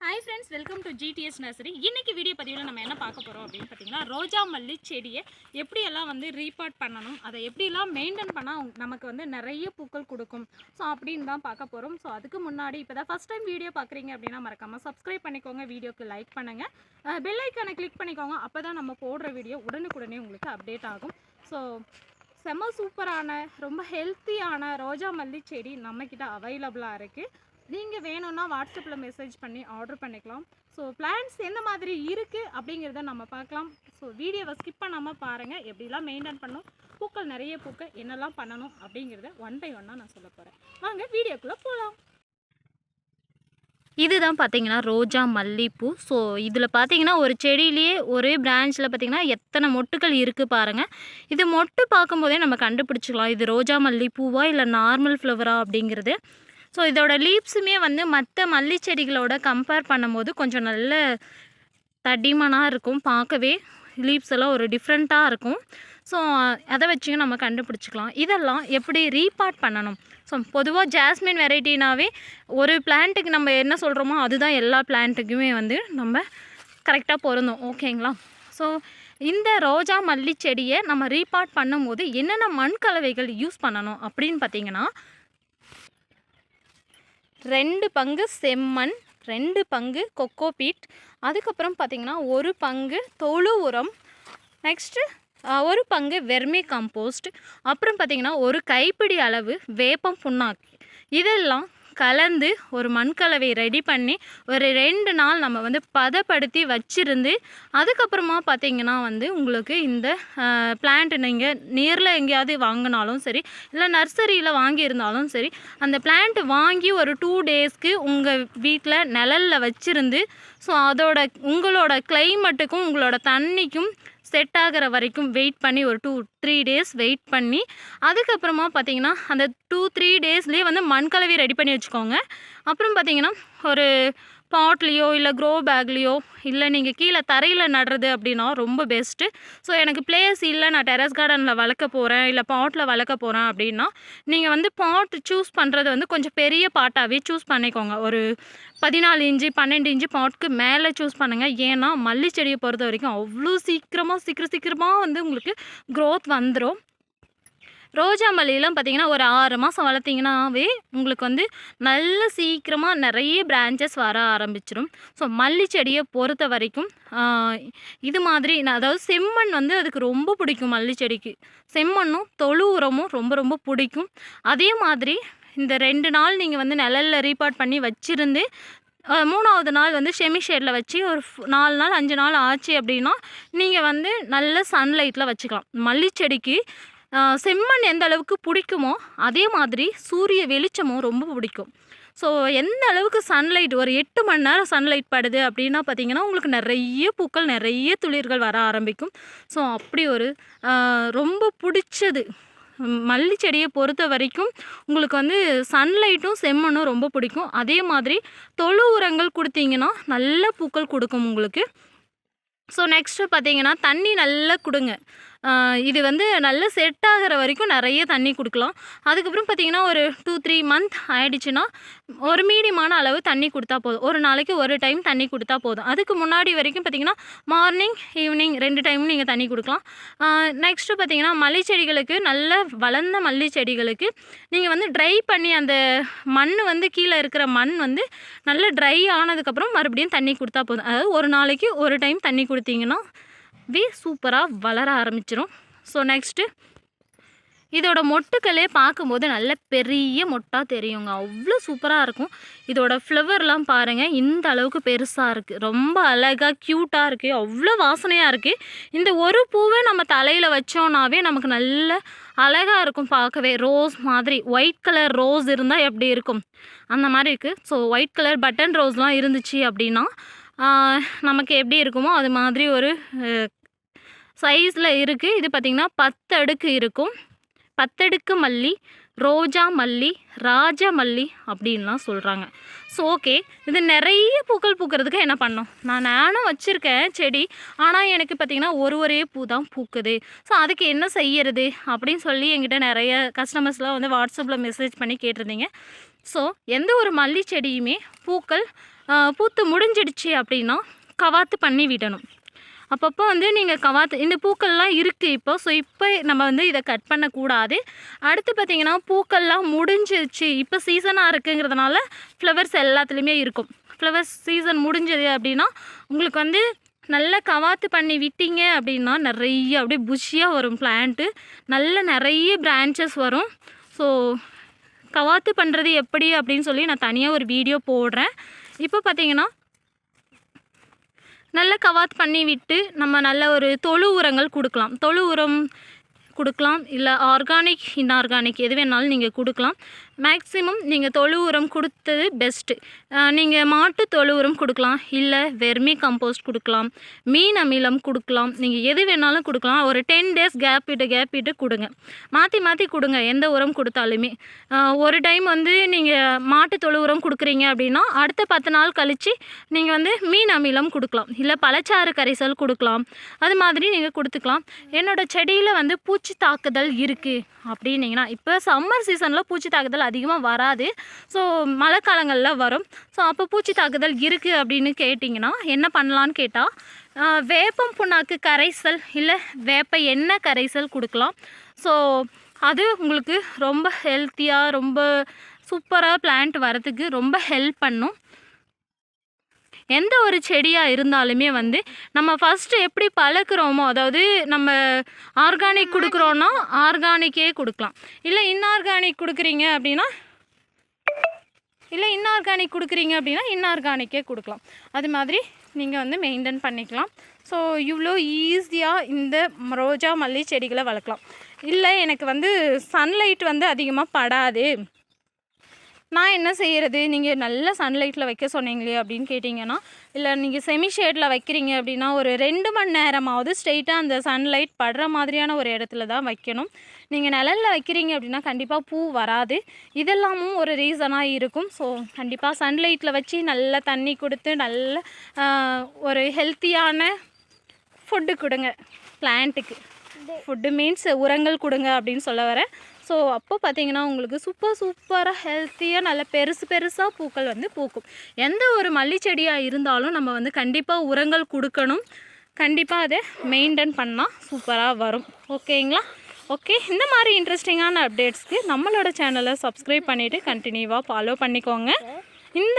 Hi friends welcome to GTS nursery இன்னைக்கு video பதிவில் நம்ம என்ன பார்க்க போகிறோம் அப்படின்னு பார்த்தீங்கன்னா ரோஜா மல்லி செடியை எப்படியெல்லாம் வந்து ரீபார்ட் பண்ணணும் அதை எப்படிலாம் மெயின்டைன் பண்ணால் நமக்கு வந்து நிறைய பூக்கள் கொடுக்கும். ஸோ அப்படின்னு தான் பார்க்க போகிறோம் ஸோ அதுக்கு முன்னாடி இப்போ தான் ஃபஸ்ட் டைம் வீடியோ பார்க்குறீங்க அப்படின்னா மறக்காமல் சப்ஸ்கிரைப் பண்ணிக்கோங்க. வீடியோக்கு லைக் பண்ணுங்கள் பெல்லைக்கானை கிளிக் பண்ணிக்கோங்க. அப்போ தான் நம்ம போடுற வீடியோ உடனுக்குடனே உங்களுக்கு அப்டேட் ஆகும். ஸோ செம்ம சூப்பரான ரொம்ப ஹெல்த்தியான ரோஜா மல்லி செடி நம்மக்கிட்ட அவைலபிளாக இருக்குது நீங்கள் வேணும்னா வாட்ஸ்அப்பில் மெசேஜ் பண்ணி ஆர்டர் பண்ணிக்கலாம். ஸோ பிளான்ஸ் எந்த மாதிரி இருக்குது அப்படிங்கிறத நம்ம பார்க்கலாம். ஸோ வீடியோவை ஸ்கிப் பண்ணாமல் பாருங்கள் எப்படிலாம் மெயின்டைன் பண்ணணும்? பூக்கள் நிறைய பூக்கள் என்னெல்லாம் பண்ணணும் அப்படிங்கிறத ஒன் பை ஒன்னாக நான் சொல்ல போகிறேன் வாங்க வீடியோக்குள்ளே போகலாம் இதுதான் பார்த்தீங்கன்னா ரோஜா மல்லிப்பூ. ஸோ இதில் பார்த்தீங்கன்னா ஒரு செடியிலேயே ஒரே பிரான்ச்சில் பார்த்தீங்கன்னா எத்தனை மொட்டுக்கள் இருக்குது பாருங்கள் இது மொட்டு பார்க்கும்போதே நம்ம கண்டுபிடிச்சிக்கலாம். இது ரோஜா மல்லிப்பூவா இல்லை நார்மல் ஃப்ளவரா அப்படிங்கிறது. ஸோ இதோட லீவ்ஸுமே வந்து மற்ற மல்லி செடிகளோட கம்பேர் பண்ணும்போது கொஞ்சம் நல்ல தடிமனாக இருக்கும். பார்க்கவே லீவ்ஸ் எல்லாம் ஒரு டிஃப்ரெண்ட்டாக இருக்கும். ஸோ அதை வச்சும் நம்ம கண்டுபிடிச்சிக்கலாம். இதெல்லாம் எப்படி ரீபார்ட் பண்ணணும்? ஸோ பொதுவாக ஜாஸ்மின் வெரைட்டினாவே ஒரு பிளான்ட்டுக்கு நம்ம என்ன சொல்கிறோமோ அதுதான் எல்லா பிளான்ட்டுக்குமே வந்து நம்ம கரெக்டாக பொருந்தோம். ஓகேங்களா ஸோ இந்த ரோஜா மல்லி செடியை நம்ம ரீபார்ட் பண்ணும்போது என்னென்ன மண் கலவைகள் யூஸ் பண்ணணும் அப்படின்னு பார்த்தீங்கன்னா ரெண்டு பங்கு செம்மண் ரெண்டு பங்கு கொக்கோபீட். அதுக்கப்புறம் பார்த்திங்கன்னா ஒரு பங்கு தொழு உரம். நெக்ஸ்ட்டு ஒரு பங்கு வெர்மி கம்போஸ்ட் அப்புறம் பார்த்திங்கன்னா ஒரு கைப்பிடி அளவு வேப்பம் புண்ணாக்கு. இதெல்லாம் கலந்து ஒரு மண்கலவை ரெடி பண்ணி ஒரு ரெண்டு நாள் நம்ம வந்து பதப்படுத்தி வச்சுருந்து அதுக்கப்புறமா பார்த்தீங்கன்னா வந்து உங்களுக்கு இந்த பிளான்ட் நீங்கள் நேரில் எங்கேயாவது வாங்கினாலும் சரி இல்லை நர்சரியில் வாங்கியிருந்தாலும் சரி அந்த பிளான்ட் வாங்கி ஒரு டூ டேஸ்க்கு உங்கள் வீட்டில் நிழலில் வச்சுருந்து ஸோ அதோட உங்களோட கிளைமேட்டுக்கும் உங்களோட தண்ணிக்கும் செட் ஆகிற வரைக்கும் வெயிட் பண்ணி ஒரு டூ த்ரீ டேஸ் வெயிட் பண்ணி அதுக்கப்புறமா பார்த்தீங்கன்னா அந்த டூ த்ரீ டேஸ்லேயே வந்து மண்கலவி ரெடி பண்ணி வச்சுக்கோங்க. அப்புறம் பார்த்தீங்கன்னா ஒரு பாட்லேயோ இல்லை க்ரோ பேக்லேயோ இல்லை நீங்கள் கீழே தரையில் நடுறது அப்படின்னா ரொம்ப பெஸ்ட்டு ஸோ எனக்கு பிளேஸ் இல்லை நான் டெரஸ் கார்டனில் வளர்க்க போகிறேன் இல்லை பாட்டில் வளர்க்க போகிறேன் அப்படின்னா நீங்கள் வந்து பாட் சூஸ் பண்ணுறது வந்து கொஞ்சம் பெரிய பாட்டாகவே சூஸ் பண்ணிக்கோங்க. ஒரு பதினாலு இன்ச்சு பன்னெண்டு இன்ச்சு பாட்டுக்கு மேலே சூஸ் பண்ணுங்கள் ஏன்னா மல்லி செடியை பொறுத்த வரைக்கும் அவ்வளோ சீக்கிரமாக சீக்கிரம் சீக்கிரமாக வந்து உங்களுக்கு க்ரோத் வந்துடும் ரோஜா மல்லியெல்லாம் பார்த்தீங்கன்னா ஒரு ஆறு மாதம் வளர்த்திங்கன்னாவே உங்களுக்கு வந்து நல்ல சீக்கிரமாக நிறைய பிரான்ச்சஸ் வர ஆரம்பிச்சிடும் ஸோ மல்லி செடியை பொறுத்த வரைக்கும் இது மாதிரி நான் அதாவது செம்மண் வந்து அதுக்கு ரொம்ப பிடிக்கும் மல்லி செடிக்கு. செம்மண்ணும் தொழு உரமும் ரொம்ப ரொம்ப பிடிக்கும். அதே மாதிரி இந்த ரெண்டு நாள் நீங்கள் வந்து நிழலில் ரீபார்ட் பண்ணி வச்சுருந்து மூணாவது நாள் வந்து செமி ஷேடில் வச்சு ஒரு நாலு நாள் அஞ்சு நாள் ஆச்சு அப்படின்னா நீங்கள் வந்து நல்ல சன்லைட்டில் வச்சுக்கலாம். மல்லி செடிக்கு செம்மண் எந்த அளவுக்கு பிடிக்குமோ அதே மாதிரி சூரிய வெளிச்சமும் ரொம்ப பிடிக்கும். ஸோ எந்த அளவுக்கு சன்லைட் ஒரு எட்டு மணி நேரம் சன்லைட் படுது அப்படின்னா பார்த்தீங்கன்னா உங்களுக்கு நிறைய பூக்கள் நிறைய துளிர்கள் வர ஆரம்பிக்கும். ஸோ அப்படி ஒரு ரொம்ப பிடிச்சது. மல்லி செடியை பொறுத்த வரைக்கும் உங்களுக்கு வந்து சன்லைட்டும் செம்மண்ணும் ரொம்ப பிடிக்கும். அதே மாதிரி தொழு உரங்கள் கொடுத்தீங்கன்னா நல்ல பூக்கள் கொடுக்கும் உங்களுக்கு. ஸோ நெக்ஸ்ட்டு பார்த்தீங்கன்னா தண்ணி நல்லா கொடுங்க. இது வந்து நல்லா செட் ஆகிற வரைக்கும் நிறைய தண்ணி கொடுக்கலாம். அதுக்கப்புறம் பார்த்தீங்கன்னா ஒரு டூ த்ரீ மந்த் ஆயிடுச்சுன்னா ஒரு மீடியமான அளவு தண்ணி கொடுத்தா போதும். ஒரு நாளைக்கு ஒரு டைம் தண்ணி கொடுத்தா போதும். அதுக்கு முன்னாடி வரைக்கும் பார்த்தீங்கன்னா மார்னிங் ஈவினிங் ரெண்டு டைமும் நீங்கள் தண்ணி கொடுக்கலாம். நெக்ஸ்ட்டு பார்த்தீங்கன்னா மல்லி செடிகளுக்கு நல்ல வளர்ந்த மல்லி செடிகளுக்கு நீங்கள் வந்து ட்ரை பண்ணி அந்த மண் வந்து கீழே இருக்கிற மண் வந்து நல்லா ட்ரை ஆனதுக்கப்புறம் மறுபடியும் தண்ணி கொடுத்தா போதும். அதாவது ஒரு நாளைக்கு ஒரு டைம் தண்ணி கொடுத்தீங்கன்னா வி சூப்பராக வளர ஆரம்பிச்சிடும் ஸோ நெக்ஸ்ட்டு இதோட மொட்டுக்களே பார்க்கும்போது நல்ல பெரிய மொட்டாக தெரியுங்க. அவ்வளோ சூப்பராக இருக்கும். இதோட ஃப்ளவர்லாம் பாருங்கள் இந்த அளவுக்கு பெருசாக இருக்குது ரொம்ப அழகாக க்யூட்டாக இருக்குது அவ்வளோ வாசனையாக இருக்குது இந்த ஒரு பூவை நம்ம தலையில் வச்சோன்னாவே நமக்கு நல்ல அழகாக இருக்கும் பார்க்கவே. ரோஸ் மாதிரி. ஒயிட் கலர் ரோஸ் இருந்தால் எப்படி இருக்கும்? அந்த மாதிரி இருக்குது ஸோ ஒயிட் கலர் பட்டன் ரோஸ்லாம் இருந்துச்சு அப்படின்னா நமக்கு எப்படி இருக்குமோ அது மாதிரி ஒரு சைஸில் இருக்குது இது பார்த்திங்கன்னா பத்து அடுக்கு இருக்கும். பத்தடுக்கு மல்லி ரோஜா மல்லி ராஜ மல்லி அப்படின்லாம் சொல்கிறாங்க ஸோ ஓகே இது நிறைய பூக்கள் பூக்கிறதுக்கு என்ன பண்ணோம் நான் நானும் வச்சுருக்கேன் செடி. ஆனால் எனக்கு பார்த்திங்கன்னா ஒரு ஒரே பூ தான் பூக்குது. ஸோ அதுக்கு என்ன செய்யறது? அப்படின்னு சொல்லி என்கிட்ட நிறைய கஸ்டமர்ஸ்லாம் வந்து வாட்ஸ்அப்பில் மெசேஜ் பண்ணி கேட்டிருந்தீங்க. ஸோ எந்த ஒரு மல்லி செடியுமே பூக்கள் பூத்து முடிஞ்சிடுச்சு அப்படின்னா கவாத்து பண்ணி விடணும். அப்பப்போ வந்து நீங்கள் கவாத்து இந்த பூக்கள்லாம் இருக்குது இப்போ. ஸோ இப்போ நம்ம வந்து இதை கட் பண்ணக்கூடாது. அடுத்து பார்த்திங்கன்னா பூக்கள்லாம் முடிஞ்சிருச்சு. இப்போ சீசனாக இருக்குங்கிறதுனால ஃப்ளவர்ஸ் எல்லாத்துலேயுமே இருக்கும். ஃப்ளவர்ஸ் சீசன் முடிஞ்சது அப்படின்னா உங்களுக்கு வந்து நல்லா கவாத்து பண்ணி விட்டீங்க அப்படின்னா நிறைய அப்படியே புஷியாக வரும் பிளான்ட்டு நல்ல நிறைய பிரான்ச்சஸ் வரும். ஸோ கவாத்து பண்ணுறது எப்படி அப்படின்னு சொல்லி நான் தனியாக ஒரு வீடியோ போடுறேன். இப்போ பார்த்தீங்கன்னா நல்ல கவாத் பண்ணி விட்டு நம்ம நல்ல ஒரு தொழு உரங்கள் கொடுக்கலாம். தொழு உரம் கொடுக்கலாம். இல்லை ஆர்கானிக் இன்ஆர்கானிக் எது வேணாலும் நீங்கள் கொடுக்கலாம். மேக்ஸிமம் நீங்கள் தொழு உரம் கொடுத்தது பெஸ்ட்டு நீங்கள் மாட்டு தொழு உரம் கொடுக்கலாம். இல்லை வெர்மி கம்போஸ்ட் கொடுக்கலாம். மீன் அமிலம் கொடுக்கலாம். நீங்கள் எது வேணாலும் கொடுக்கலாம். ஒரு டென் டேஸ் கேப் விட்டு கேப் விட்டு கொடுங்க. மாற்றி மாற்றி கொடுங்க. எந்த உரம் கொடுத்தாலுமே. ஒரு டைம் வந்து நீங்கள் மாட்டு தொழு உரம் கொடுக்குறீங்க அப்படின்னா அடுத்த பத்து நாள் கழித்து நீங்கள் வந்து மீன் அமிலம் கொடுக்கலாம். இல்லை பழச்சாறு கரைசல் கொடுக்கலாம். அது மாதிரி நீங்கள் கொடுத்துக்கலாம். என்னோட செடியில் வந்து பூ பூச்சி தாக்குதல் இருக்குது அப்படின்னீங்கன்னா இப்போ சம்மர் சீசனில் பூச்சி தாக்குதல் அதிகமாக வராது. ஸோ மழை காலங்களில் வரும். ஸோ அப்போ பூச்சி தாக்குதல் இருக்குது அப்படின்னு கேட்டிங்கன்னா என்ன பண்ணலான்னு கேட்டால் வேப்பம் புண்ணாக்கு கரைசல் இல்லை வேப்ப எண்ணெய் கரைசல் கொடுக்கலாம். ஸோ அது உங்களுக்கு ரொம்ப ஹெல்த்தியாக ரொம்ப சூப்பராக பிளான்ட் வரதுக்கு ரொம்ப ஹெல்ப் பண்ணும். எந்த ஒரு செடியாக இருந்தாலுமே வந்து நம்ம ஃபஸ்ட்டு எப்படி பழக்கிறோமோ அதாவது நம்ம ஆர்கானிக் கொடுக்குறோன்னா ஆர்கானிக்கே கொடுக்கலாம். இல்லை இன்ஆர்கானிக் கொடுக்குறீங்க அப்படின்னா இல்லை இன்ஆர்கானிக் கொடுக்குறீங்க அப்படின்னா இன்ஆர்கானிக்கே கொடுக்கலாம். அது மாதிரி நீங்கள் வந்து மெயின்டைன் பண்ணிக்கலாம். ஸோ இவ்வளோ ஈஸியாக இந்த ரோஜா மல்லி செடிகளை வளர்க்கலாம். இல்லை எனக்கு வந்து சன்லைட் வந்து அதிகமாக படாது. நான் என்ன செய்கிறது நீங்கள் நல்ல சன்லைட்டில் வைக்க சொன்னீங்களே அப்படின்னு கேட்டிங்கன்னா இல்லை நீங்கள் செமி ஷேடில் வைக்கிறீங்க அப்படின்னா ஒரு ரெண்டு மணி நேரமாவது ஸ்ட்ரெயிட்டாக அந்த சன்லைட் படுற மாதிரியான ஒரு இடத்துல தான் வைக்கணும். நீங்கள் நிழலில் வைக்கிறீங்க அப்படின்னா கண்டிப்பாக பூ வராது. இதெல்லாமும் ஒரு ரீசனாக இருக்கும். ஸோ கண்டிப்பாக சன்லைட்டில் வச்சு நல்லா தண்ணி கொடுத்து நல்ல ஒரு ஹெல்த்தியான ஃபுட்டு கொடுங்க. பிளான்ட்டுக்கு ஃபுட்டு மீன்ஸ் உரங்கள் கொடுங்க அப்படின்னு சொல்ல வரேன் ஸோ அப்போ பார்த்தீங்கன்னா உங்களுக்கு சூப்பர் சூப்பராக ஹெல்த்தியாக நல்ல பெருசு பெருசாக பூக்கள் வந்து பூக்கும். எந்த ஒரு மல்லி செடியாக இருந்தாலும் நம்ம வந்து கண்டிப்பாக உரங்கள் கொடுக்கணும். கண்டிப்பாக அதை மெயின்டைன் பண்ணால் சூப்பராக வரும். ஓகேங்களா ஓகே இந்த மாதிரி இன்ட்ரெஸ்டிங்கான அப்டேட்ஸ்க்கு நம்மளோட சேனலை சப்ஸ்கிரைப் பண்ணிவிட்டு கண்டினியூவாக ஃபாலோ பண்ணிக்கோங்க. இந்த